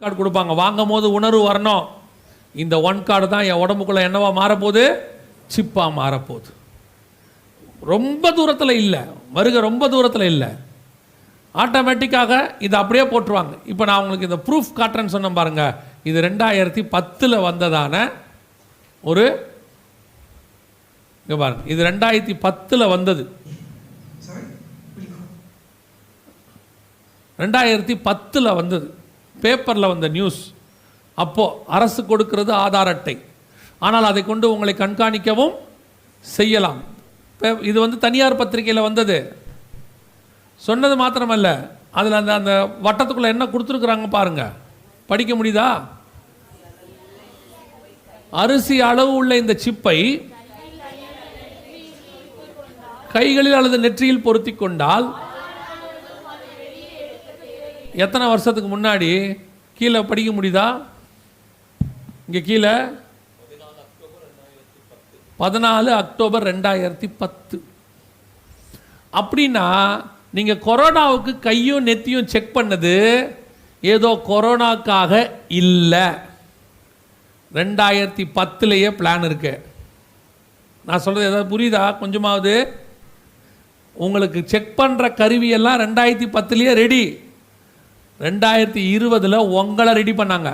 Card கொடுப்பாங்க. வாங்கும் போது உணர்வு வரணும். இந்த ஒன் கார்டு தான் என் உடம்புக்குள்ள என்னவா மாறப்போகுது? சிப்பாக மாறப்போகுது. ரொம்ப தூரத்தில் இல்லை. வருகை ரொம்ப தூரத்தில் இல்லை. ஆட்டோமேட்டிக்காக இதை அப்படியே போட்டுருவாங்க. இப்போ நான் உங்களுக்கு இந்த ப்ரூஃப் காட்டுறேன்னு சொன்னேன் பாருங்க. இது ரெண்டாயிரத்தி பத்தில் வந்ததான ஒரு இங்க பாருங்க. இது ரெண்டாயிரத்தி பத்தில் வந்தது. ரெண்டாயிரத்தி பத்தில் வந்தது. பேப்பரில் வந்த நியூஸ் அப்போது அரசு கொடுக்கிறது ஆதார் அட்டை. ஆனால் அதை கொண்டு உங்களை கண்காணிக்கவும் செய்யலாம். பே- இது வந்து தனியார் பத்திரிகையில் வந்தது. சொன்னது மாத்திரமல்ல. அதில் அந்த அந்த வட்டத்துக்குள்ளே என்ன கொடுத்துருக்குறாங்க பாருங்க. படிக்க முடியுதா? அரிசி அளவு உள்ள இந்த சிப்பை கைகளில் அல்லது நெற்றியில் பொருத்தி கொண்டால் எத்தனை வருஷத்துக்கு முன்னாடி கீழே படிக்க முடியுதா? இங்கே கீழே. பதினாலு அக்டோபர் ரெண்டாயிரத்தி பத்து. அப்படின்னா நீங்கள் கொரோனாவுக்கு கையும் நெத்தியும் செக் பண்ணது ஏதோ கொரோனாக்காக இல்லை. ரெண்டாயிரத்தி பத்துலேயே பிளான் இருக்கு. நான் சொல்கிறது ஏதாவது புரியுதா? கொஞ்சமாவது. உங்களுக்கு செக் பண்ணுற கருவியெல்லாம் ரெண்டாயிரத்தி பத்துலேயே ரெடி ரெண்டாயிரத்தி இருபதில் உங்களை ரெடி பண்ணாங்க.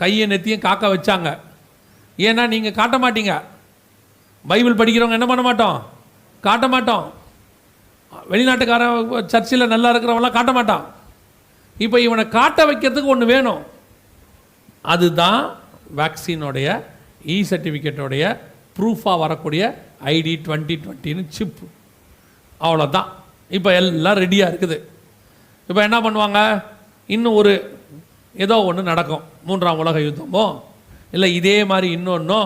கையை நெத்தியும் காக்க வச்சாங்க. ஏன்னா நீங்கள் காட்ட மாட்டீங்க. பைபிள் படிக்கிறவங்க என்ன பண்ண மாட்டோம்? காட்ட மாட்டோம். வெளிநாட்டுக்கார சர்ச்சில் நல்லா இருக்கிறவங்களாம் காட்ட மாட்டான். இப்போ இவனை காட்ட வைக்கிறதுக்கு ஒன்று வேணும். அதுதான் வேக்சினோடைய இ சர்டிஃபிகேட்டோடைய ப்ரூஃபாக வரக்கூடிய ஐடி டுவெண்ட்டி டுவெண்ட்டின்னு சிப்பு அவ்வளோதான் இப்போ எல்லாம் ரெடியாக இருக்குது. இப்போ என்ன பண்ணுவாங்க? இன்னும் ஒரு ஏதோ ஒன்று நடக்கும். மூன்றாம் உலக யுத்தமோ இல்லை இதே மாதிரி இன்னொன்னோ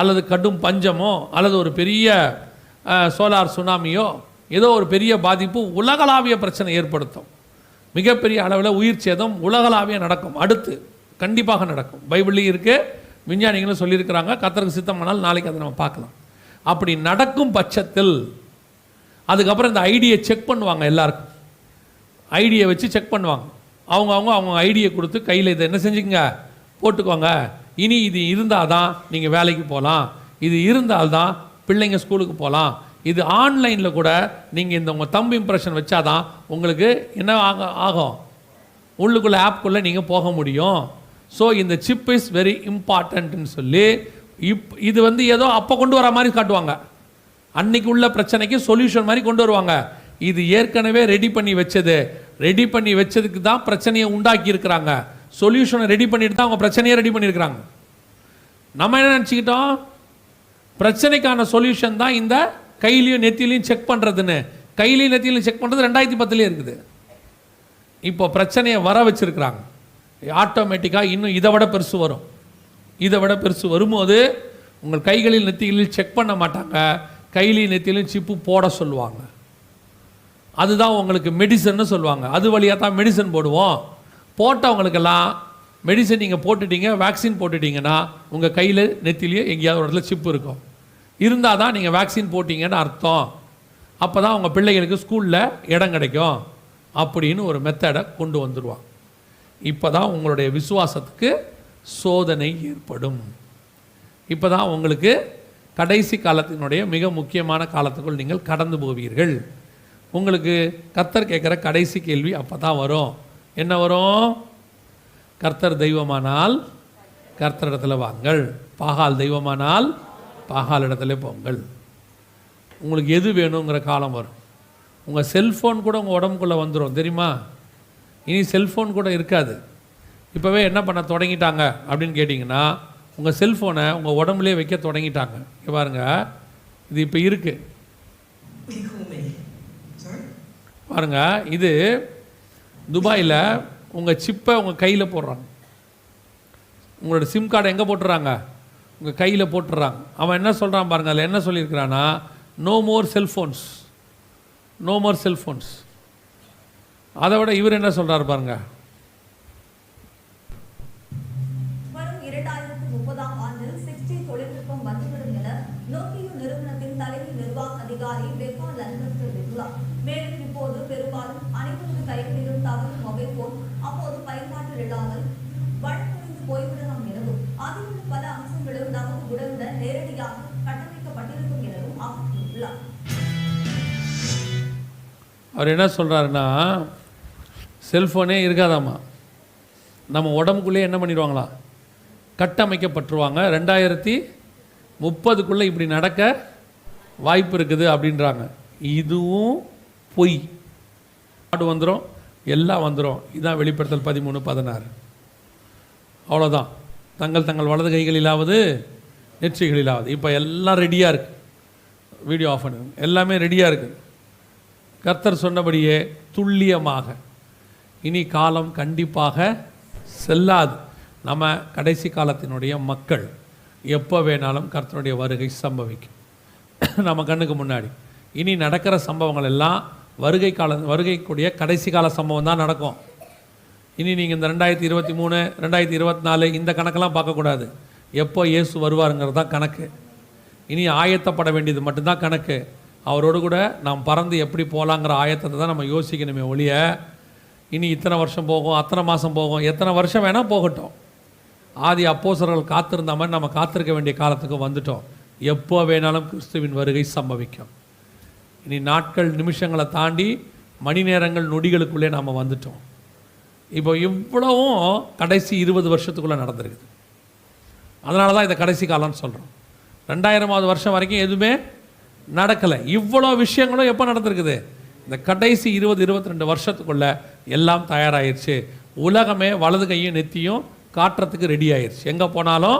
அல்லது கடும் பஞ்சமோ அல்லது ஒரு பெரிய சோலார் சுனாமியோ ஏதோ ஒரு பெரிய பாதிப்பு உலகளாவிய பிரச்சனை ஏற்படுத்தும். மிகப்பெரிய அளவில் உயிர் சேதம் உலகளாவிய நடக்கும். அடுத்து கண்டிப்பாக நடக்கும். பைபிள்லையும் இருக்குது விஞ்ஞானிகளும் சொல்லியிருக்கிறாங்க. கத்தருக்கு சித்தமானால் நாளைக்கு அதை நம்ம பார்க்கலாம். அப்படி நடக்கும் பட்சத்தில் அதுக்கப்புறம் இந்த ஐடியை செக் பண்ணுவாங்க எல்லாருக்கும். ஐடியை வச்சு செக் பண்ணுவாங்க. அவங்க அவங்க அவங்க ஐடியை கொடுத்து கையில் இதை என்ன செஞ்சுக்கோங்க? போட்டுக்கோங்க. இனி இது இருந்தால் தான் நீங்கள் வேலைக்கு போகலாம் இது இருந்தால் தான் பிள்ளைங்க ஸ்கூலுக்கு போகலாம் இது ஆன்லைனில் கூட நீங்கள் இந்த உங்கள் தம்பு இம்ப்ரெஷன் வச்சாதான் உங்களுக்கு என்ன ஆக ஆகும்? உள்ளுக்குள்ளே ஆப்குள்ளே நீங்கள் போக முடியும். ஸோ இந்த சிப் இஸ் வெரி இம்பார்ட்டன்ட்னு சொல்லி இப் இது வந்து ஏதோ அப்போ கொண்டு வர மாதிரி காட்டுவாங்க. அன்னைக்கு உள்ள பிரச்சனைக்கு சொல்யூஷன் மாதிரி கொண்டு வருவாங்க. இது ஏற்கனவே ரெடி பண்ணி வச்சது. ரெடி பண்ணி வச்சதுக்கு தான் பிரச்சனையை உண்டாக்கி இருக்கிறாங்க சொல்யூஷனை ரெடி பண்ணிட்டு தான் அவங்க பிரச்சனையை ரெடி பண்ணியிருக்கிறாங்க. நம்ம என்ன நினச்சிக்கிட்டோம்? பிரச்சனைக்கான சொல்யூஷன் தான் இந்த கையிலையும் நெத்திலையும் செக் பண்ணுறதுன்னு கையிலையும் நெத்திலையும் செக் பண்ணுறது ரெண்டாயிரத்தி பத்துலேயே இருக்குது. இப்போ பிரச்சனையை வர வச்சுருக்குறாங்க. ஆட்டோமேட்டிக்காக இன்னும் இதை விட பெருசு வரும். இதை விட பெருசு வரும்போது உங்கள் கைகளில் நெத்திகளில் செக் பண்ண மாட்டாங்க. கையிலையும் நெத்திலையும் சிப்பு போட சொல்லுவாங்க. அதுதான் உங்களுக்கு மெடிசன்னு சொல்லுவாங்க. அது வழியாக தான் மெடிசன் போடுவோம். போட்டவங்களுக்கெல்லாம் மெடிசன் நீங்கள் போட்டுட்டீங்க வேக்சின் போட்டுட்டீங்கன்னா உங்கள் கையில் நெத்திலேயே எங்கேயாவது ஒரு இடத்துல சிப்பு இருக்கும். இருந்தால் தான் நீங்கள் வேக்சின் போட்டிங்கன்னு அர்த்தம். அப்போ தான் உங்கள் பிள்ளைகளுக்கு ஸ்கூலில் இடம் கிடைக்கும். அப்படின்னு ஒரு மெத்தடை கொண்டு வந்துடுவான் இப்போ தான் உங்களுடைய விசுவாசத்துக்கு சோதனை ஏற்படும். இப்போ தான் உங்களுக்கு கடைசி காலத்தினுடைய மிக முக்கியமான காலத்துக்குள் நீங்கள் கடந்து போவீர்கள். உங்களுக்கு கர்த்தர் கேட்குற கடைசி கேள்வி அப்போ தான் வரும். என்ன வரும்? கர்த்தர் தெய்வமானால் கர்த்தர் இடத்துல வாங்கள். பாகால் தெய்வமானால் பாகால் இடத்துல போங்கள். உங்களுக்கு எது வேணுங்கிற காலம் வரும். உங்கள் செல்ஃபோன் கூட உங்கள் உடம்புக்குள்ளே வந்துடும் தெரியுமா? இனி செல்ஃபோன் கூட இருக்காது. இப்போவே என்ன பண்ண தொடங்கிட்டாங்க அப்படின்னு கேட்டிங்கன்னா உங்கள் செல்ஃபோனை உங்கள் உடம்புலேயே வைக்க தொடங்கிட்டாங்க. பாருங்கள் பாருங்க இது இப்போ இருக்குது பாருங்கள் இது துபாயில் உங்கள் சிப்பை உங்கள் கையில் போடுறாங்க. உங்களோட சிம் கார்டை எங்கே போட்டுறாங்க? உங்கள் கையில் போட்டுறாங்க. அவன் என்ன சொல்கிறான் பாருங்கள் அதில் என்ன சொல்லியிருக்கிறான்னா no more cellphones no more cellphones அதை விட இவர் என்ன சொல்கிறாரு பாருங்கள் அவர் என்ன சொல்கிறாருன்னா செல்ஃபோனே இருக்காதாம்மா. நம்ம உடம்புக்குள்ளே என்ன பண்ணிடுவாங்களா? கட்டமைக்கப்பட்டுருவாங்க. ரெண்டாயிரத்தி முப்பதுக்குள்ளே இப்படி நடக்க வாய்ப்பு இருக்குது அப்படின்றாங்க. இதுவும் பொய். நாடு வந்துடும் எல்லாம் வந்துடும் இதான் வெளிப்படுத்தல் பதிமூணு பதினாறு. அவ்வளோதான் தங்கள் தங்கள் வலது கைகளிலாவது நெற்றிகளிலாவது. இப்போ எல்லாம் ரெடியாக இருக்குது வீடியோ ஆஃப் பண்ணுங்க. எல்லாமே ரெடியாக இருக்குது கர்த்தர் சொன்னபடியே துல்லியமாக. இனி காலம் கண்டிப்பாக செல்லாது. நம்ம கடைசி காலத்தினுடைய மக்கள் எப்போ வேணாலும் கர்த்தருடைய வருகை சம்பவிக்கும். நம்ம கண்ணுக்கு முன்னாடி. இனி நடக்கிற சம்பவங்கள் எல்லாம் வருகை கால வருகைக்குடிய கடைசி கால சம்பவம் தான் நடக்கும். இனி நீங்கள் இந்த ரெண்டாயிரத்தி இருபத்தி மூணு ரெண்டாயிரத்தி இருபத்தி நாலு இந்த கணக்கெல்லாம் பார்க்கக்கூடாது. எப்போ இயேசு வருவாருங்கிறது தான் கணக்கு. இனி ஆயத்தப்பட வேண்டியது மட்டும்தான் கணக்கு. அவரோடு கூட நாம் பறந்து எப்படி போகலாங்கிற ஆயத்தத்தை தான் நம்ம யோசிக்கணுமே ஒழிய இனி இத்தனை வருஷம் போகும் அத்தனை மாதம் போகும் எத்தனை வருஷம் வேணால் போகட்டும். ஆதி அப்போசர்கள் காத்திருந்த மாதிரி நம்ம காத்திருக்க வேண்டிய காலத்துக்கு வந்துட்டோம். எப்போ வேணாலும் கிறிஸ்துவின் வருகை சம்பவிக்கும். இனி நாட்கள் நிமிஷங்களை தாண்டி மணி நேரங்கள் நொடிகளுக்குள்ளே நாம் வந்துட்டோம். இப்போ இவ்வளவும் கடைசி இருபது வருஷத்துக்குள்ளே நடந்திருக்குது. அதனால தான் இதை கடைசி காலம்னு சொல்கிறோம் ரெண்டாயிரமாவது வருஷம் வரைக்கும் எதுவுமே நடக்கலை. இவ்வளோ விஷயங்களும் எப்போ நடந்திருக்குது? இந்த கடைசி இருபது இருபத்தி ரெண்டு வருஷத்துக்குள்ள எல்லாம் தயாராகிருச்சு உலகமே வலது கையும் நெத்தியும் காட்டுறதுக்கு ரெடி ஆயிடுச்சு எங்கே போனாலும்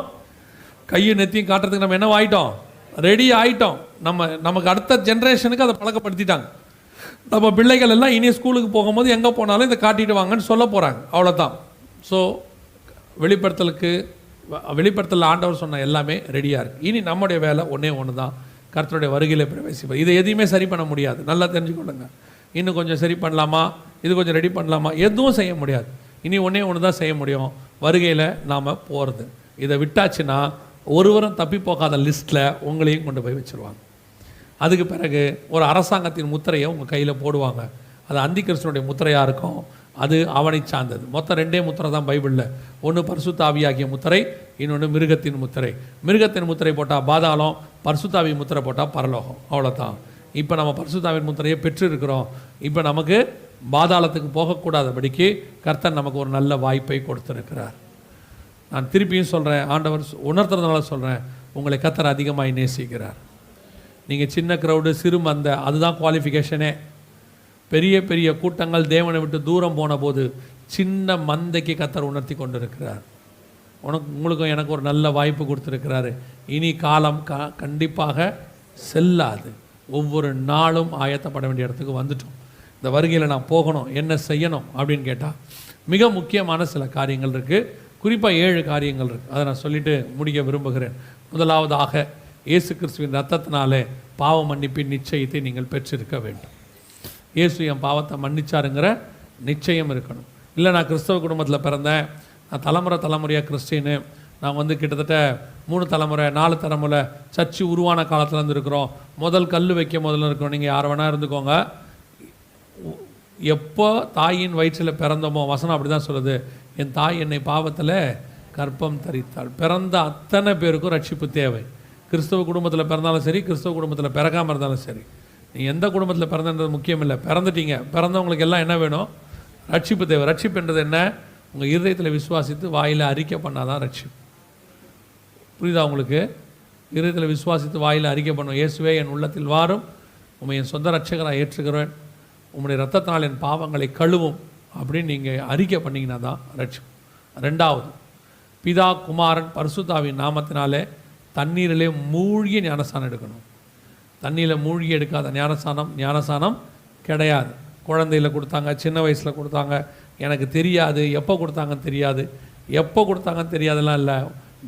கையும் நெத்தியும் காட்டுறதுக்கு நம்ம என்ன ஆகிட்டோம் ரெடி ஆகிட்டோம் நம்ம நமக்கு அடுத்த ஜென்ரேஷனுக்கு அதை பழக்கப்படுத்திட்டாங்க. நம்ம பிள்ளைகள் எல்லாம் இனி ஸ்கூலுக்கு போகும்போது எங்கே போனாலும் இதை காட்டிட்டு வாங்கன்னு சொல்ல போகிறாங்க அவ்வளோதான் ஸோ வெளிப்படுத்தலுக்கு வ- வெளிப்படுத்தல் ஆண்டவர் சொன்ன எல்லாமே ரெடியாக இருக்குது இனி நம்முடைய வேலை ஒன்றே ஒன்று தான் கர்த்தருடைய வருகையில் பிரவேசிப்பார் இதை எதையுமே சரி பண்ண முடியாது. நல்லா தெரிஞ்சுக்கொள்ளுங்க. இன்னும் கொஞ்சம் சரி பண்ணலாமா? இது கொஞ்சம் ரெடி பண்ணலாமா? எதுவும் செய்ய முடியாது. இனி ஒன்றே ஒன்று தான் செய்ய முடியும். வருகையில் நாம் போகிறது இதை விட்டாச்சுன்னா ஒருவரும் தப்பி போகாத லிஸ்ட்டில் உங்களையும் கொண்டு போய் வச்சுருவாங்க. அதுக்கு பிறகு ஒரு அரசாங்கத்தின் முத்திரையை உங்கள் கையில் போடுவாங்க. அது அந்திகிருஷ்ணனுடைய முத்திரையாக இருக்கும். அது அவனை சார்ந்தது. மொத்தம் ரெண்டே முத்திரை தான் பைபிளில். ஒன்று பரிசுத்தாவியாகிய முத்திரை இன்னொன்று மிருகத்தின் முத்திரை. மிருகத்தின் முத்திரை போட்டால் பாதாளம் பரிசுத்தாவி முத்திரை போட்டால் பரலோகம். அவ்வளோதான் இப்போ நம்ம பரிசுத்தாவின் முத்திரையை பெற்றிருக்கிறோம். இப்போ நமக்கு பாதாளத்துக்கு போகக்கூடாதபடிக்கு கர்த்தர் நமக்கு ஒரு நல்ல வாய்ப்பை கொடுத்துருக்கிறார். நான் திருப்பியும் சொல்கிறேன் ஆண்டவர் உணர்த்துறதுனால சொல்கிறேன் உங்களை கர்த்தர் அதிகமாக நேசிக்கிறார். நீங்கள் சின்ன க்ரௌடு சிறு மந்த அதுதான் குவாலிஃபிகேஷனே பெரிய பெரிய கூட்டங்கள் தேவனை விட்டு தூரம் போன போது சின்ன மந்தைக்கு கத்தர் உணர்த்தி கொண்டிருக்கிறார். உனக்கு உங்களுக்கும் எனக்கு ஒரு நல்ல வாய்ப்பு கொடுத்துருக்கிறாரு. இனி காலம் க கண்டிப்பாக செல்லாது. ஒவ்வொரு நாளும் ஆயத்தப்பட வேண்டிய இடத்துக்கு வந்துட்டோம். இந்த வருகையில் நான் போகணும் என்ன செய்யணும் அப்படின்னு கேட்டால் மிக முக்கியமான சில காரியங்கள் இருக்குது குறிப்பாக ஏழு காரியங்கள் இருக்குது அதை நான் சொல்லிவிட்டு முடிக்க விரும்புகிறேன். முதலாவதாக இயேசு கிறிஸ்துவின் ரத்தத்தினாலே பாவ மன்னிப்பின் நிச்சயத்தை நீங்கள் பெற்றிருக்க வேண்டும். இயேசு என் பாவத்தை மன்னிச்சாருங்கிற நிச்சயம் இருக்கணும். இல்லை நான் கிறிஸ்தவ குடும்பத்தில் பிறந்தேன். நான் தலைமுறை தலைமுறையாக கிறிஸ்டின்னு. நான் வந்து கிட்டத்தட்ட மூணு தலைமுறை நாலு தலைமுறை சர்ச்சு உருவான காலத்தில் இருந்துருக்குறோம். முதல் கல் வைக்க முதல்ல இருக்கிறோம். நீங்கள் யார் வேணால் இருந்துக்கோங்க. எப்போ தாயின் வயிற்றில் பிறந்தோமோ வசனம் அப்படி தான் சொல்லுது. என் தாய் என்னை பாவத்தில் கற்பம் தரித்தாள். பிறந்த அத்தனை பேருக்கும் ரட்சிப்பு தேவை. கிறிஸ்தவ குடும்பத்தில் பிறந்தாலும் சரி கிறிஸ்தவ குடும்பத்தில் பிறக்காமல் இருந்தாலும் சரி. நீ எந்த குடும்பத்தில் பிறந்தன்றது முக்கியம் இல்லை பிறந்துட்டீங்க. பிறந்தவங்களுக்கு எல்லாம் என்ன வேணும்? ரட்சிப்பு தேவை. ரட்சிப்புன்றது என்ன? உங்கள் இருதயத்தில் விசுவாசித்து வாயில் அறிக்கை பண்ணால் தான் ரட்சிப்பு. புரியுதா உங்களுக்கு? இருதயத்தில் விசுவாசித்து வாயில் அறிக்கை பண்ணும். இயேசுவே என் உள்ளத்தில் வாரும். உண்மை என் சொந்த ரட்சகராக ஏற்றுக்கிறேன் உங்களுடைய ரத்தத்தினால் என் பாவங்களை கழுவும். அப்படின்னு நீங்கள் அறிக்கை பண்ணீங்கன்னா தான் ரட்சிப்பு. ரெண்டாவது பிதா குமாரன் பரிசுத்தாவின் நாமத்தினாலே தண்ணீரிலே மூழ்கி ஞானஸ்தானம் எடுக்கணும். தண்ணியில் மூழ்கி எடுக்காத ஞானசானம் ஞானசானம் கிடையாது. குழந்தையில் கொடுத்தாங்க சின்ன வயசில் கொடுத்தாங்க. எனக்கு தெரியாது. எப்போ கொடுத்தாங்கன்னு தெரியாது. எப்போ கொடுத்தாங்கன்னு தெரியாதெல்லாம் இல்லை.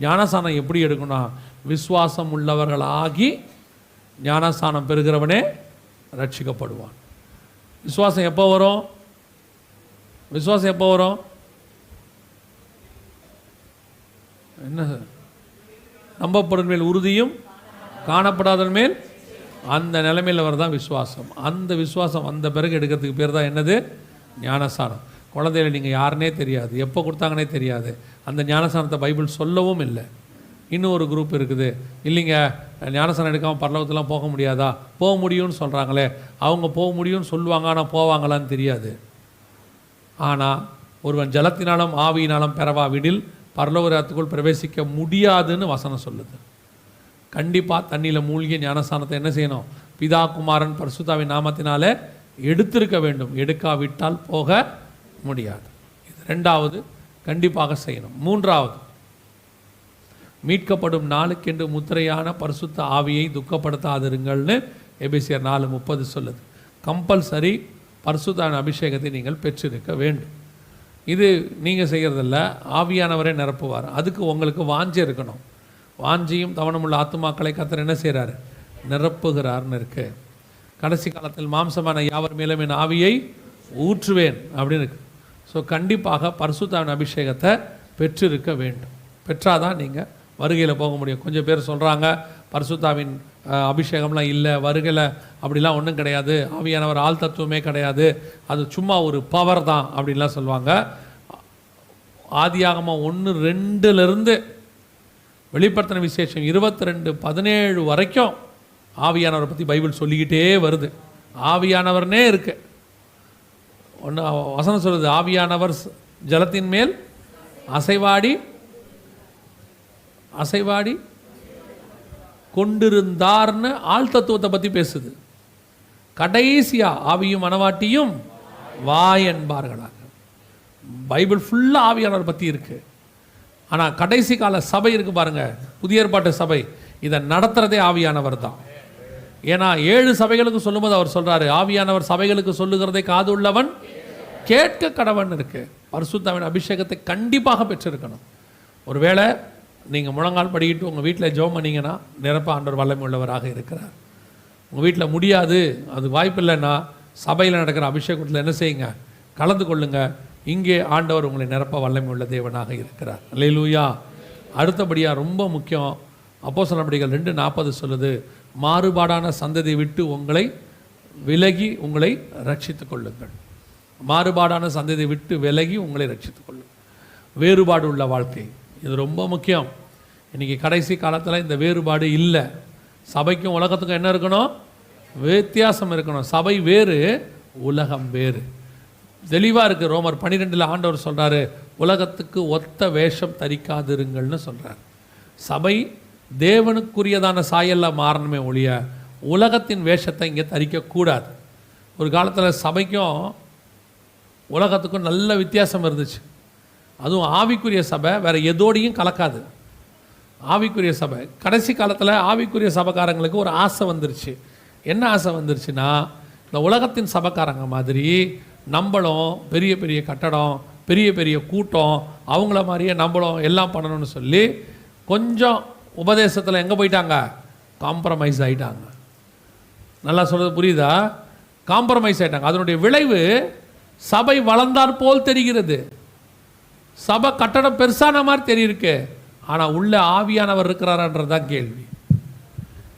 ஞானசானம் எப்படி எடுக்கணும் விசுவாசம் உள்ளவர்களாகி ஞானஸ்தானம் பெறுகிறவனே ரட்சிக்கப்படுவான். விசுவாசம் எப்போ வரும்? விஸ்வாசம் எப்போ வரும்? என்ன? சார் நம்பப்படும் மேல் உறுதியும் காணப்படாதன் மேல் அந்த நிலைமையில் வரதான் விசுவாசம். அந்த விசுவாசம் வந்த பிறகு எடுக்கிறதுக்கு பேர் தான் என்னது? ஞானசாரம் குழந்தையில நீங்கள் யாருனே தெரியாது. எப்போ கொடுத்தாங்கன்னே தெரியாது. அந்த ஞானசாரத்தை பைபிள் சொல்லவும் இல்லை. இன்னும் ஒரு குரூப் இருக்குது. இல்லைங்க ஞானசாரம் எடுக்காமல் பரலோகத்துலாம் போக முடியாதா? போக முடியும்னு சொல்கிறாங்களே அவங்க போக முடியும்னு சொல்லுவாங்க ஆனால் போவாங்களான்னு தெரியாது. ஆனால் ஒருவன் ஜலத்தினாலும் ஆவியினாலும் பெறவாவிடில் பரலோகத்துக்குள் பிரவேசிக்க முடியாதுன்னு வசனம் சொல்லுது. கண்டிப்பாக தண்ணியில் மூழ்கி ஞானஸ்தானத்தை என்ன செய்யணும்? பிதா குமாரன் பரிசுத்தாவின் நாமத்தினாலே எடுத்திருக்க வேண்டும். எடுக்காவிட்டால் போக முடியாது. இது ரெண்டாவது கண்டிப்பாக செய்யணும். மூன்றாவது மீட்கப்படும் நாளுக்கென்று முத்திரையான பரிசுத்த ஆவியை துக்கப்படுத்தாதிருங்கள்னு எபிசியர் நாலு முப்பது சொல்லுது. கம்பல்சரி பரிசுத்தான அபிஷேகத்தை நீங்கள் பெற்றிருக்க வேண்டும். இது நீங்கள் செய்கிறதில்ல ஆவியானவரே நிரப்புவார். அதுக்கு உங்களுக்கு வாஞ்சி இருக்கணும். வாஞ்சியும் தவணமுள்ள ஆத்துமாக்களை கத்தர் என்ன செய்கிறாரு நிரப்புகிறார்னு இருக்கு. கடைசி காலத்தில் மாம்சமான யாவர் மேலும் என் ஆவியை ஊற்றுவேன் அப்படின்னு இருக்கு. ஸோ கண்டிப்பாக பரிசுத்தாவின் அபிஷேகத்தை பெற்றிருக்க வேண்டும். பெற்றாதான் நீங்கள் வருகையில் போக முடியும். கொஞ்சம் பேர் சொல்கிறாங்க பரிசுத்தாவின் அபிஷேகம்லாம் இல்லை வருகையில் அப்படிலாம் ஒன்றும் கிடையாது. ஆவியானவர் ஆள் தத்துவமே கிடையாது. அது சும்மா ஒரு பவர் தான் அப்படின்லாம் சொல்லுவாங்க. ஆதியாகமாக ஒன்று ரெண்டுலேருந்து வெளிப்படுத்தின விசேஷம் இருபத்தி ரெண்டு பதினேழு வரைக்கும் ஆவியானவரை பற்றி பைபிள் சொல்லிக்கிட்டே வருது. ஆவியானவர்னே இருக்கு. ஒன்று வசனம் சொல்லுது ஆவியானவர் ஜலத்தின் மேல் அசைவாடி அசைவாடி கொண்டிருந்தார்னு ஆள் தத்துவத்தை பற்றி பேசுது. கடைசியா ஆவியும் மனவாட்டியும் வா என்பார்களாக. பைபிள் ஃபுல்லாக ஆவியானவர் பற்றி இருக்கு. ஆனால் கடைசி கால சபை இருக்கு பாருங்க. புதிய ஏற்பாட்டு சபை. இதை நடத்துகிறதே ஆவியானவர் தான். ஏன்னா ஏழு சபைகளுக்கு சொல்லும்போது அவர் சொல்கிறாரு ஆவியானவர் சபைகளுக்கு சொல்லுகிறதை காது உள்ளவன் கேட்க கடவன் இருக்கு. பரிசுத்தாவின் அபிஷேகத்தை கண்டிப்பாக பெற்றிருக்கணும். ஒருவேளை நீங்கள் முழங்கால் படிக்கிட்டு உங்கள் வீட்டில் ஜோம் பண்ணிங்கன்னா நிரப்ப ஆண்டவர் வல்லமை உள்ளவராக இருக்கிறார். உங்கள் வீட்டில் முடியாது. அது வாய்ப்பு இல்லைன்னா சபையில் நடக்கிற அபிஷேகத்தில் என்ன செய்யுங்க? கலந்து கொள்ளுங்கள் இங்கே ஆண்டவர் உங்களை நிரப்ப வல்லமை உள்ள தேவனாக இருக்கிறார். அல்லேலூயா அடுத்தபடியாக ரொம்ப முக்கியம் அப்போ சொல்லபடிகள் ரெண்டு நாற்பது சொல்லுது மாறுபாடான சந்ததி விட்டு உங்களை விலகி உங்களை ரட்சித்து கொள்ளுங்கள். மாறுபாடான சந்ததி விட்டு விலகி உங்களை ரட்சித்து கொள்ளுங்கள். வேறுபாடு உள்ள வாழ்க்கை இது ரொம்ப முக்கியம். இன்றைக்கி கடைசி காலத்தில் இந்த வேறுபாடு இல்லை. சபைக்கும் உலகத்துக்கும் என்ன இருக்கணும்? வித்தியாசம் இருக்கணும். சபை வேறு உலகம் வேறு. தெளிவாக இருக்குது ரோமர் பன்னிரெண்டில் ஆண்டவர் சொல்கிறாரு உலகத்துக்கு ஒத்த வேஷம் தரிக்காதிருங்கள்னு சொல்கிறார் சபை தேவனுக்குரியதான சாயலில் மாறணுமே ஒழிய உலகத்தின் வேஷத்தை இங்கே தரிக்கக்கூடாது ஒரு காலத்தில் சபைக்கும் உலகத்துக்கும் நல்ல வித்தியாசம் இருந்துச்சு. அதுவும் ஆவிக்குரிய சபை வேற எதோடையும் கலக்காது. ஆவிக்குரிய சபை கடைசி காலத்தில் ஆவிக்குரிய சபைக்காரங்களுக்கு ஒரு ஆசை வந்துருச்சு. என்ன ஆசை வந்துருச்சுன்னா இந்த உலகத்தின் சபைக்காரங்க மாதிரி நம்மளும் பெரிய பெரிய கட்டடம் பெரிய பெரிய கூட்டம் அவங்கள மாதிரியே நம்மளும் எல்லாம் பண்ணணும்னு சொல்லி கொஞ்சம் உபதேசத்தில் எங்கே போயிட்டாங்க? காம்ப்ரமைஸ் ஆகிட்டாங்க நல்லா சொல்கிறது புரியுதா? காம்ப்ரமைஸ் ஆகிட்டாங்க அதனுடைய விளைவு சபை வளர்ந்தாற் போல் தெரிகிறது. சபை கட்டடம் பெருசான மாதிரி தெரியிருக்கு. ஆனால் உள்ளே ஆவியானவர் இருக்கிறாரான்றது தான் கேள்வி.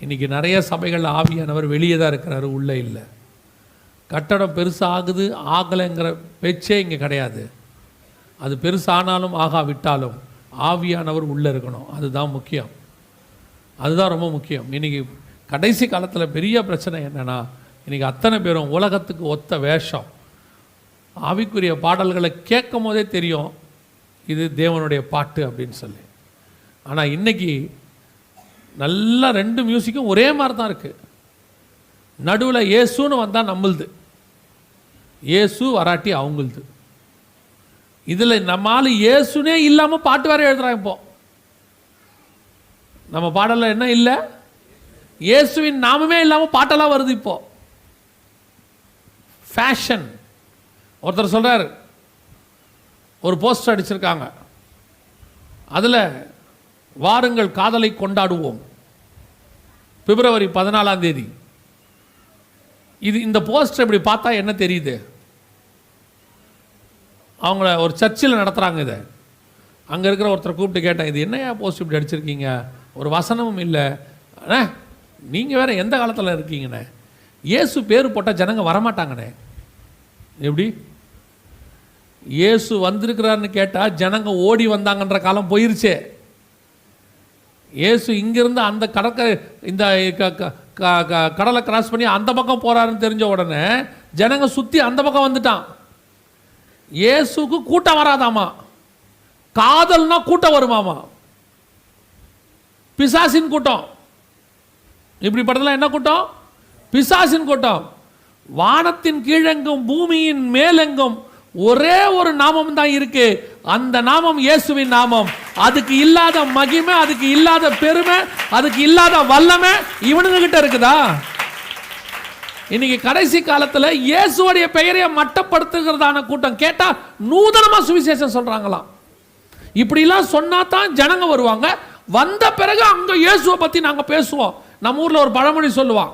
இன்றைக்கி நிறைய சபைகளில் ஆவியானவர் வெளியே தான் இருக்கிறாரு உள்ளே இல்லை. கட்டடம் பெருசாகுது ஆகலைங்கிற பேச்சே இங்கே கிடையாது. அது பெருசானாலும் ஆகாவிட்டாலும் ஆவியானவர் உள்ளே இருக்கணும். அதுதான் முக்கியம். அதுதான் ரொம்ப முக்கியம். இன்றைக்கி கடைசி காலத்தில் பெரிய பிரச்சனை என்னென்னா இன்றைக்கி அத்தனை பேரும் உலகத்துக்கு ஒத்த வேஷம். ஆவிக்குரிய பாடல்களை கேட்கும் போதே தெரியும் இது தேவனுடைய பாட்டு அப்படின்னு சொல்லி. ஆனால் இன்னைக்கு நல்லா ரெண்டு மியூசிக்கும் ஒரே மாதிரி தான் இருக்குது நடுவில் இயேசுன்னு வந்தால் நம்மளுது இயேசு வராட்டி அவங்களுது. இதில் நம்மால் இயேசுனே இல்லாமல் பாட்டு வேற எழுதுறாங்க இப்போ. நம்ம பாடலில் என்ன இல்லை? இயேசுவின் நாமமே இல்லாமல் பாட்டெல்லாம் வருது இப்போ. ஃபேஷன் ஒருத்தர் சொல்றாரு ஒரு போஸ்டர் அடிச்சிருக்காங்க. அதில் வாருங்கள் காதலை கொண்டாடுவோம். பிப்ரவரி பதினாலாம் தேதி. இது இந்த போஸ்டர் இப்படி பார்த்தா என்ன தெரியுது? அவங்கள ஒரு சர்ச்சில் நடத்துகிறாங்க இதை. அங்கே இருக்கிற ஒருத்தரை கூப்பிட்டு கேட்டேன் இது என்னையா போஸ்ட் இப்படி அடிச்சிருக்கீங்க? ஒரு வசனமும் இல்லை. அண்ணே நீங்கள் வேறு எந்த காலத்தில் இருக்கீங்கண்ணே? இயேசு பேர் போட்டால் ஜனங்க வரமாட்டாங்கண்ணே. எப்படி? இயேசு வந்திருக்கிறாருன்னு கேட்டால் ஜனங்க ஓடி வந்தாங்கன்ற காலம் போயிருச்சே. இயேசு இங்கிருந்து அந்த கடற்கரை இந்த க- க- கடலை கிராஸ் பண்ணி அந்த பக்கம் போறாருன்னு தெரிஞ்ச உடனே ஜனங்க சுற்றி அந்த பக்கம் வந்துட்டான். இயேசுக்கு கூட்டம் வராதாமா? காதல்னா கூட்டம் வருமாமா? பிசாசின் கூட்டம். இப்படி என்ன கூட்டம்? பிசாசின் கூட்டம். வானத்தின் கீழெங்கும் பூமியின் மேலெங்கும் ஒரே ஒரு நாமம் தான் இருக்கு. அந்த நாமம் இயேசுவின் நாமம். அதுக்கு இல்லாத மகிமை அதுக்கு இல்லாத பெருமை அதுக்கு இல்லாத வல்லமை இவனுங்க கிட்ட இருக்குதா? இன்னைக்கு கடைசி காலத்தில் இயேசுடைய பெயரை மட்டப்படுத்துகிறதான கூட்டம் கேட்டால் நூதனமாக சுவிசேஷம் சொல்கிறாங்களாம் இப்படிலாம் சொன்னா தான் ஜனங்க வருவாங்க. வந்த பிறகு அங்கே இயேசுவை பற்றி நாங்கள் பேசுவோம். நம்ம ஊரில் ஒரு பழமொழி சொல்லுவான்.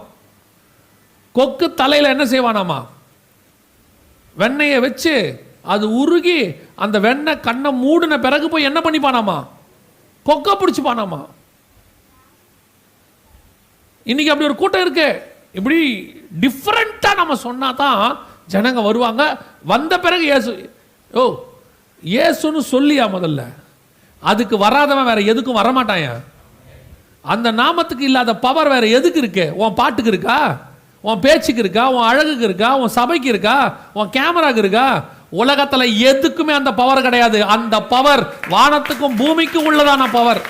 கொக்கு தலையில் என்ன செய்வானாமா? வெண்ணெயை வச்சு அது உருகி அந்த வெண்ணெய் கண்ணை மூடின பிறகு போய் என்ன பண்ணிப்பானாமா? கொக்க பிடிச்சிப்பானாமா? இன்னைக்கு அப்படி ஒரு கூட்டம் இருக்கு. இப்படி டிஃப்ரெண்ட்டாக நம்ம சொன்னால் தான் ஜனங்க வருவாங்க. வந்த பிறகு ஏசு ஓ இயேசுன்னு சொல்லியா முதல்ல? அதுக்கு வராதவன் வேற எதுக்கும் வரமாட்டாயா? அந்த நாமத்துக்கு இல்லாத பவர் வேற எதுக்கு இருக்கு? உன் பாட்டுக்கு இருக்கா? உன் பேச்சுக்கு இருக்கா உன் அழகுக்கு இருக்கா உன் சபைக்கு இருக்கா உன் கேமராக்கு இருக்கா? உலகத்தில் எதுக்குமே அந்த பவர் கிடையாது. அந்த பவர் வானத்துக்கும் பூமிக்கும் உள்ளதான பவர்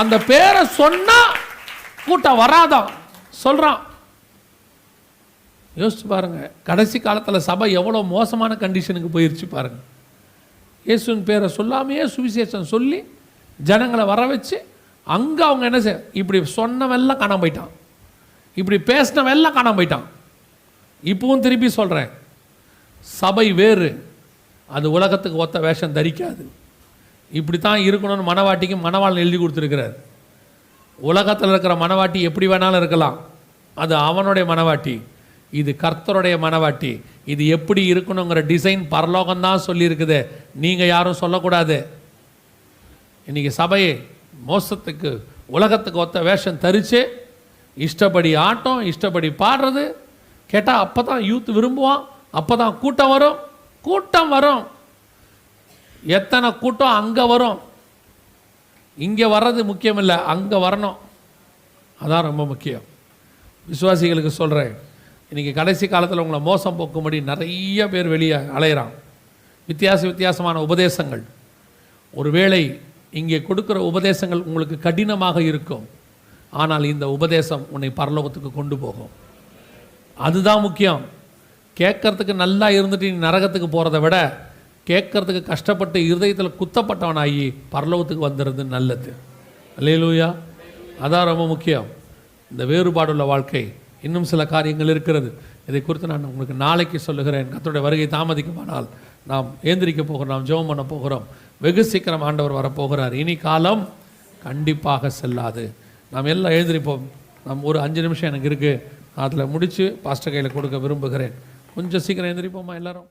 அந்த பேரை சொன்னா கூட்டம் வராதான் சொல்றான். யோசிச்சு பாருங்க. கடைசி காலத்தில் சபை எவ்வளோ மோசமான கண்டிஷனுக்கு போயிருச்சு பாருங்க. இயேசுவின் பேரை சொல்லாமையே சுவிசேஷம் சொல்லி ஜனங்களை வர வச்சு அங்கே அவங்க என்ன செய்ய இப்படி சொன்னவெல்லாம் காணாம போயிட்டான். இப்படி பேசினவெல்லாம் காணாமல் போயிட்டான். இப்பவும் திருப்பி சொல்கிறேன் சபை வேறு அது உலகத்துக்கு ஒத்த வேஷம் தரிக்காது. இப்படி தான் இருக்கணும்னு மனவாட்டிக்கு மனவாளன் எழுதி கொடுத்துருக்கிறார். உலகத்தில் இருக்கிற மனவாட்டி எப்படி வேணாலும் இருக்கலாம். அது அவனுடைய மனவாட்டி இது கர்த்தருடைய மனவாட்டி இது எப்படி இருக்கணுங்கிற டிசைன் பரலோகம் தான் சொல்லியிருக்குது. நீங்கள் யாரும் சொல்லக்கூடாது. இன்றைக்கி சபையை மோசத்துக்கு உலகத்துக்கு ஒத்த வேஷம் தரித்து இஷ்டப்படி ஆட்டம் இஷ்டப்படி பாடுறது. கேட்டால் அப்போ தான் யூத் விரும்புவான். அப்போ தான் கூட்டம் வரும். கூட்டம் வரும். எத்தனை கூட்டம் அங்கே வரும்? இங்கே வர்றது முக்கியம் இல்லை அங்கே வரணும். அதான் ரொம்ப முக்கியம். விசுவாசிகளுக்கு சொல்கிறேன் இன்றைக்கி கடைசி காலத்தில் உங்களை மோசம் போக்கும்படி நிறைய பேர் வெளியே அலையிறான் வித்தியாச வித்தியாசமான உபதேசங்கள். ஒருவேளை இங்கே கொடுக்குற உபதேசங்கள் உங்களுக்கு கடினமாக இருக்கும். ஆனால் இந்த உபதேசம் உன்னை பரலோகத்துக்கு கொண்டு போகும். அதுதான் முக்கியம். கேட்கறதுக்கு நல்லா இருந்துட்டு நீ நரகத்துக்கு போகிறத விட கேட்கறதுக்கு கஷ்டப்பட்டு இருதயத்தில் குத்தப்பட்டவனாகி பரலோகத்துக்கு வந்துடுறது நல்லது. அல்லையிலூயா அதான் ரொம்ப முக்கியம். இந்த வேறுபாடுள்ள வாழ்க்கை. இன்னும் சில காரியங்கள் இருக்கிறது. இதை குறித்து நான் உங்களுக்கு நாளைக்கு சொல்லுகிறேன். கத்தோடைய வருகை தாமதிக்குமானால் நாம் ஏந்திரிக்க போகிறோம். நாம் ஜெபம் பண்ண போகிறோம். வெகு சீக்கிரம் ஆண்டவர் வரப்போகிறார். இனி காலம் கண்டிப்பாக செல்லாது. நாம் எல்லாம் எழுந்திரிப்போம். நம் ஒரு அஞ்சு நிமிஷம் எனக்கு இருக்குது அதில் முடித்து பாஸ்டர் கையில் கொடுக்க விரும்புகிறேன். கொஞ்சம் சீக்கிரம் எழுந்திரிப்போமா எல்லோரும்?